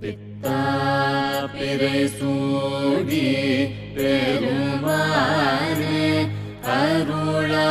பித்தா பிறை சூடி பெருமாறு அருளா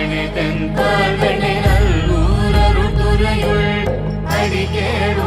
பால்வழி தென் பால்வழி நல்லூரருள் துறையுள் அடிக்கேடு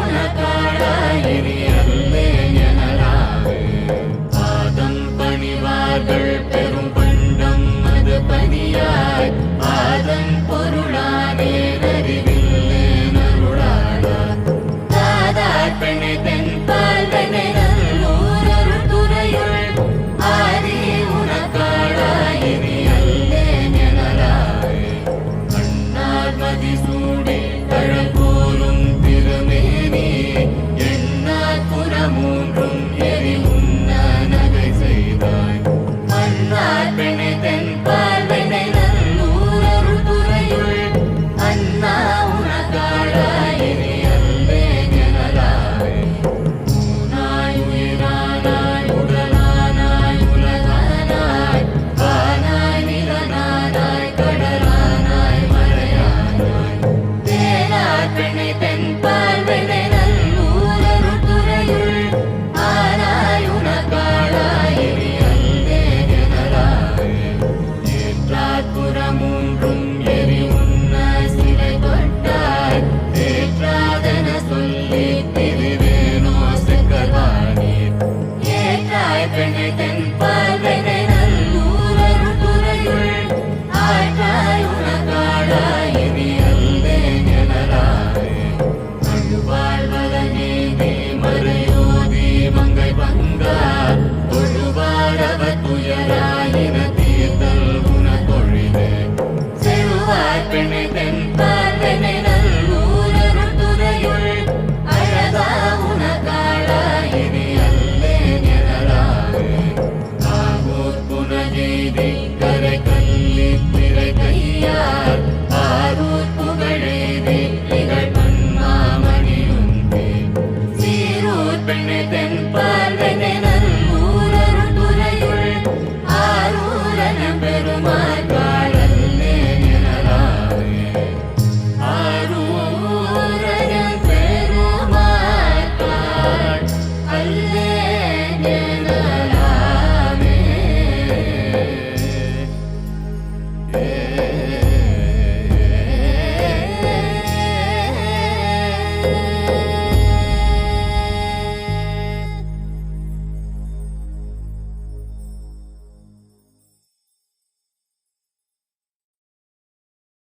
ten palve